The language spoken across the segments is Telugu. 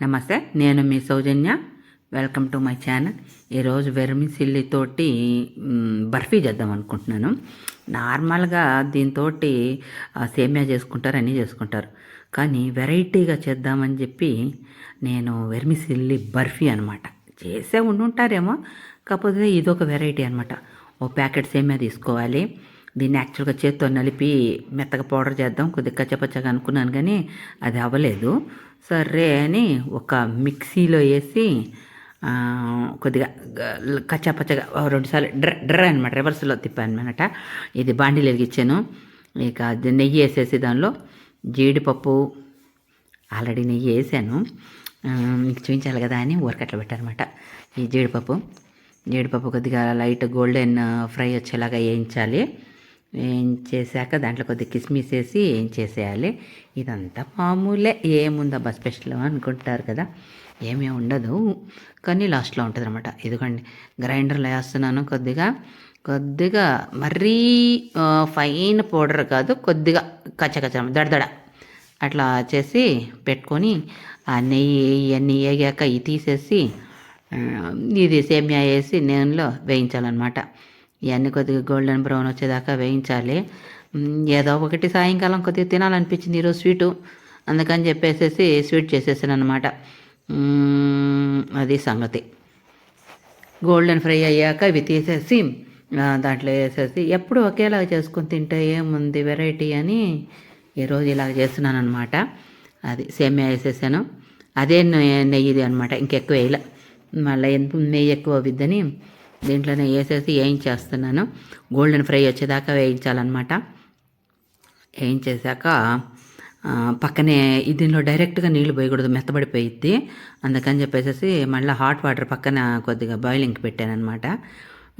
నమస్తే నేను మీ Soujanya. Welcome to my channel ఈరోజు వెర్మిసిల్లి తోటి బర్ఫీ చేద్దాం అనుకుంటున్నాను. నార్మల్గా దీంతో సేమియా చేసుకుంటారు అన్నీ చేసుకుంటారు. కానీ వెరైటీగా చేద్దామని చెప్పి నేను వెర్మిసిల్లి బర్ఫీ అనమాట చేసే ఉండుంటారేమో కాకపోతే ఇదొక వెరైటీ అనమాట ఓ ప్యాకెట్ సేమియా తీసుకోవాలి. దీన్ని యాక్చువల్గా చేత్తో నలిపి మెత్తగా పౌడర్ చేద్దాం. కొద్దిగా కచ్చపచ్చగా అనుకున్నాను కానీ అది అవ్వలేదు. సరే అని ఒక మిక్సీలో వేసి కొద్దిగా కచ్చాపచ్చగా రెండుసార్లు డ్ర డ్ర అనమాట రివర్స్లో తిప్పాను అనమాట ఇది బాండీలు వెలిగించాను. ఇక నెయ్యి వేసేసి దానిలో జీడిపప్పు ఆల్రెడీ నెయ్యి వేసాను. మీకు చూపించాలి కదా అని ఊరకట్ల పెట్టారనమాట ఈ జీడిపప్పు. జీడిపప్పు కొద్దిగా లైట్ గోల్డెన్ ఫ్రై వచ్చేలాగా వేయించాలి. వేయించేసాక దాంట్లో కొద్దిగా కిస్మిస్ వేసి వేయించేసేయాలి ఇదంతా మామూలే. ఏముందబ్బా స్పెషల్ అనుకుంటారు కదా. ఏమీ ఉండదు. కానీ లాస్ట్లో ఉంటుంది అనమాట ఇదిగోండి గ్రైండర్లో వేస్తున్నాను కొద్దిగా. కొద్దిగా మరీ ఫైన్ పౌడర్ కాదు కొద్దిగా కచ్చకచ్చ దడదడ అట్లా చేసి పెట్టుకొని ఆ నెయ్యి ఇవన్నీ వేగాక ఇవి తీసేసి ఇది సేమియా వేసి నేనులో వేయించాలన్నమాట. ఇవన్నీ కొద్దిగా గోల్డెన్ బ్రౌన్ వచ్చేదాకా వేయించాలి. ఏదో ఒకటి సాయంకాలం కొద్దిగా తినాలనిపించింది ఈరోజు స్వీటు. అందుకని చెప్పేసేసి స్వీట్ చేసేసాను అనమాట అది సంగతి. గోల్డెన్ ఫ్రై అయ్యాక ఇవి తీసేసి దాంట్లో వేసేసి ఎప్పుడు ఒకేలాగా చేసుకొని తింటే ఏముంది వెరైటీ అని ఈరోజు ఇలా చేస్తున్నాను అనమాట అది సేమియా వేసేసాను. అదే నెయ్యిది అనమాట ఇంకెక్కువ వేయలే. మళ్ళీ ఎంత నెయ్యి ఎక్కువ అవుద్దని దీంట్లోనే వేసేసి వేయించేస్తున్నాను. గోల్డెన్ ఫ్రై వచ్చేదాకా వేయించాలన్నమాట. వేయించేసాక పక్కనే దీనిలో డైరెక్ట్గా నీళ్ళు పోయకూడదు మెత్తబడిపోయిద్ది. అందుకని చెప్పేసి మళ్ళీ హాట్ వాటర్ పక్కన కొద్దిగా బాయిలింగ్కి పెట్టానమాట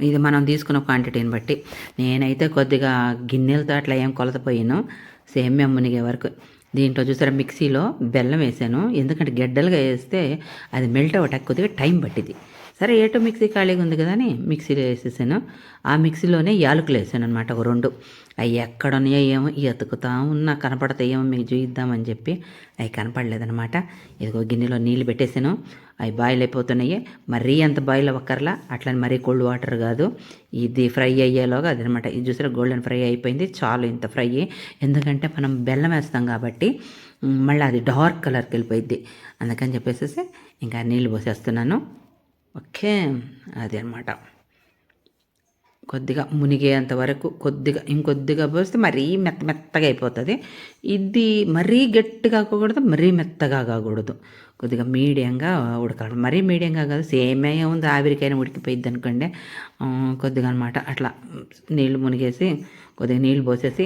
ఇది మనం తీసుకున్న క్వాంటిటీని బట్టి. నేనైతే కొద్దిగా గిన్నెలతో అట్లా ఏం కొలత పోయాను మునిగే వరకు. దీంట్లో చూసారా మిక్సీలో బెల్లం వేసాను. ఎందుకంటే గెడ్డలుగా వేస్తే అది మెల్ట్ అవ్వటానికి కొద్దిగా టైం పట్టింది సరే ఏటో మిక్సీ ఖాళీగా ఉంది కదా అని మిక్సీలో వేసేసాను. ఆ మిక్సీలోనే యాలకులు వేసాను అనమాట ఒక రెండు. అవి ఎక్కడ ఉన్నాయో ఏమో ఎతుకుతా ఉన్నా కనపడతాయేమో మీకు చూయిద్దామని చెప్పి అవి కనపడలేదనమాట ఇదిగో గిన్నెలో నీళ్ళు పెట్టేసాను. అవి బాయిల్ అయిపోతున్నాయి. మరీ అంత బాయిల్ అవ్వక్కర్లా అట్లని మరీ కోల్డ్ వాటర్ కాదు. ఇది ఫ్రై అయ్యేలోగా అదనమాట. ఇది చూసారా గోల్డెన్ ఫ్రై అయిపోయింది. చాలు ఇంత ఫ్రై ఎందుకంటే మనం బెల్లం వేస్తాం కాబట్టి మళ్ళీ అది డార్క్ కలర్కి వెళ్ళిపోయింది అందుకని చెప్పేసి ఇంకా నీళ్ళు పోసేస్తున్నాను. ఓకే. అది అనమాట కొద్దిగా మునిగేంత వరకు కొద్దిగా ఇంకొద్దిగా పోస్తే మరీ మెత్త మెత్తగా అయిపోతుంది. ఇది మరీ గట్టిగా కాకూడదు మరీ మెత్తగా కాకూడదు. కొద్దిగా మీడియంగా ఉడకాలి. మరీ మీడియంగా కాదు సేమే ఉంది ఆవిరికైనా ఉడికిపోయిద్ది అనుకోండి. కొద్దిగా అనమాట అట్లా నీళ్ళు మునిగేసి కొద్దిగా నీళ్ళు పోసేసి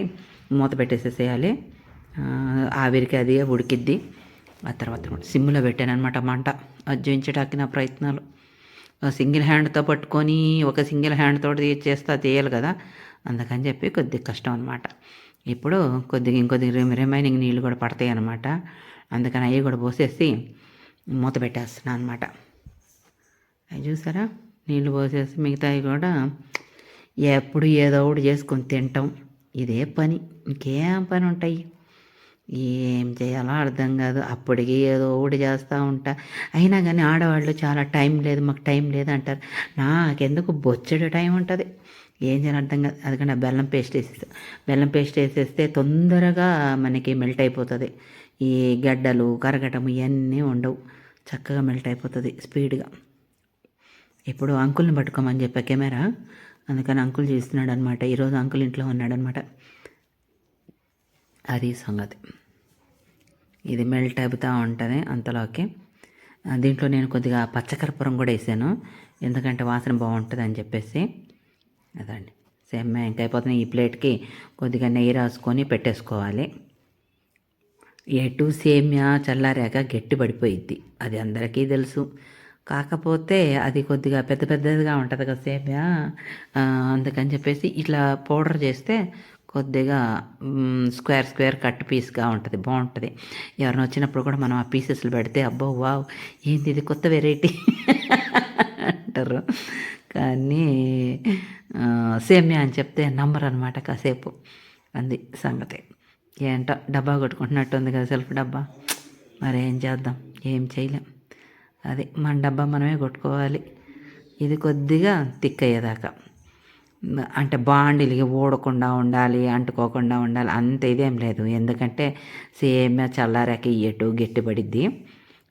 మూత పెట్టేసేసేయాలి. ఆవిరికి అది ఉడికిద్ది. ఆ తర్వాత సిమ్లో పెట్టాను అనమాట మంట. అజ్జించడానికి నా ప్రయత్నాలు. సింగిల్ హ్యాండ్తో పట్టుకొని ఒక సింగిల్ హ్యాండ్ తోటి చేస్తా తీయాలి కదా. అందుకని చెప్పి కొద్దిగా కష్టం అనమాట ఇప్పుడు కొద్దిగా ఇంకొద్దిగా రిమ- రిమైనింగ్ నీళ్ళు కూడా పడతాయి అనమాట అందుకని అవి కూడా పోసేసి మూత పెట్టేస్తున్నాను అనమాట అవి చూసారా? నీళ్ళు పోసేసి మిగతావి కూడా ఎప్పుడు ఏదో ఒకటి చేసుకొని తింటాం. ఇదే పని. ఇంకేం పని ఉంటాయి ఏం చేయాలో అర్థం కాదు. అప్పటికి ఏదో ఒకటి చేస్తూ ఉంటా. అయినా కానీ ఆడవాళ్ళు చాలా టైం లేదు మాకు టైం లేదు అంటారు. నాకెందుకు బొచ్చడు టైం ఉంటుంది? ఏం చేయాలి అర్థం కాదు. అందుకని బెల్లం పేస్ట్ వేసేస్తా బెల్లం పేస్ట్ వేసేస్తే తొందరగా మనకి మెల్ట్ అయిపోతుంది. ఈ గడ్డలు కరగటం ఇవన్నీ ఉండవు. చక్కగా మెల్ట్ అయిపోతుంది స్పీడ్గా. ఇప్పుడు అంకుల్ని పట్టుకోమని చెప్పా కెమెరా. అందుకని అంకుల్ చేస్తున్నాడు అనమాట ఈరోజు అంకుల్ ఇంట్లో ఉన్నాడనమాట అది సంగతి. ఇది మెల్ట్ అవుతూ ఉంటుంది అంతలోకి. దీంట్లో నేను కొద్దిగా పచ్చకర్పూరం కూడా వేసాను. ఎందుకంటే వాసన బాగుంటుంది అని చెప్పేసి. అదండి. సేమ్ ఇంకా అయిపోతుంది. ఈ ప్లేట్కి కొద్దిగా నెయ్యి రాసుకొని పెట్టేసుకోవాలి. ఎటు సేమ్యా చల్లారాక గట్టి పడిపోయిద్ది. అది అందరికీ తెలుసు. కాకపోతే అది కొద్దిగా పెద్ద పెద్దదిగా ఉంటుంది కదా సేమ్యా. అందుకని చెప్పేసి ఇట్లా పౌడర్ చేస్తే కొద్దిగా స్క్వేర్ స్క్వేర్ కట్ పీస్గా ఉంటుంది బాగుంటుంది. ఎవరైనా వచ్చినప్పుడు కూడా మనం ఆ పీసెస్లు పెడితే అబ్బో వావ్ ఏంది ఇది కొత్త వెరైటీ? అంటారు. కానీ సేమ్యా అని చెప్తే నంబర్ అనమాట కాసేపు. అంది సంగతి. ఏంటో డబ్బా కొట్టుకుంటున్నట్టు ఉంది కదా సెల్ఫ్ డబ్బా? మరి ఏం చేద్దాం? ఏం చేయలేం. అది మన డబ్బా మనమే కొట్టుకోవాలి. ఇది కొద్దిగా తిక్ అయ్యేదాకా అంటే బాండిలికి ఊడకుండా ఉండాలి అంటుకోకుండా ఉండాలి అంత ఇదేం లేదు. ఎందుకంటే సేమ్ చల్లారాక ఎటు గట్టిపడిద్ది.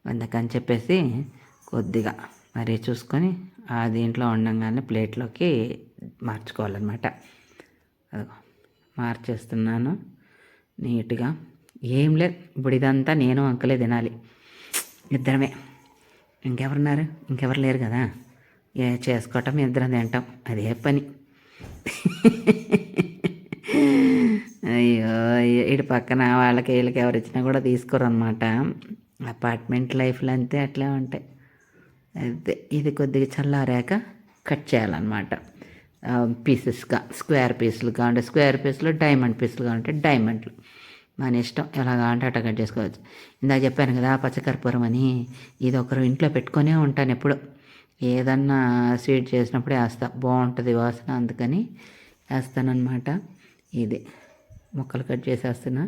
అందుకని చెప్పేసి కొద్దిగా మరి చూసుకొని ఆ దీంట్లో ఉండగానే ప్లేట్లోకి మార్చుకోవాలన్నమాట. అదిగో మార్చేస్తున్నాను నీట్గా. ఏం లేదు ఇప్పుడు ఇదంతా నేను అంకలే తినాలి. ఇద్దరమే. ఇంకెవరున్నారు? ఇంకెవరు లేరు కదా? ఏ చేసుకోవటం ఇద్దరం తింటాం. అదే పని. అయ్యో ఇటు పక్కన వాళ్ళకి వీళ్ళకి ఎవరు ఇచ్చినా కూడా తీసుకోరు అనమాట అపార్ట్మెంట్ లైఫ్లో అంతే అట్లే ఉంటాయి. అయితే ఇది కొద్దిగా చల్లారాక కట్ చేయాలన్నమాట. పీసెస్గా స్క్వేర్ పీసులుగా అంటే స్క్వేర్ పీసులు డైమండ్ పీసులుగా ఉంటే డైమండ్లు మన ఇష్టం ఎలాగా అంటే అట్లా కట్ చేసుకోవచ్చు. ఇందాక చెప్పాను కదా పచ్చకర్పూరం అని ఇది ఒకరు ఇంట్లో పెట్టుకొనే ఉంటాను ఎప్పుడు. ఏదన్నా స్వీట్ చేసినప్పుడే వేస్తా. బాగుంటుంది వాసన అందుకని వేస్తానన్నమాట. ఇది ముక్కలు కట్ చేసేస్తున్నా.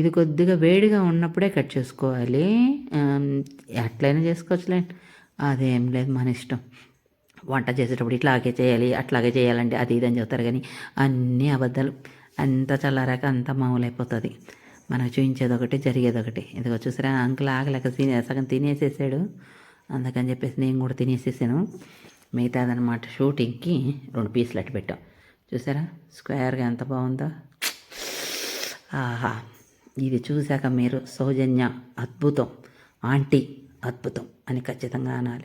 ఇది కొద్దిగా వేడిగా ఉన్నప్పుడే కట్ చేసుకోవాలి. ఎట్లయినా చేసుకోవచ్చులే. అదేం లేదు మన ఇష్టం. వంట చేసేటప్పుడు ఇట్లాగే చేయాలి అట్లాగే చేయాలంటే అది ఇది అని చెప్తారు కానీ అన్నీ అబద్ధాలు. అంతా చల్లారాక అంతా మామూలు అయిపోతుంది మనకు చూపించేది ఒకటి జరిగేది ఒకటి. ఇదిగో చూసారా అంకుల్ ఆగలేక తినే సగం తినేసేసాడు. అందుకని చెప్పేసి నేను కూడా తినేసేసాను. మిగతాదనమాట షూటింగ్కి రెండు పీసులు అట్టు పెట్టాం. చూసారా? స్క్వేర్గా ఎంత బాగుందో. ఆహా! ఇది చూశాక మీరు సౌజన్య అద్భుతం. ఆంటీ అద్భుతం అని ఖచ్చితంగా అనాలి.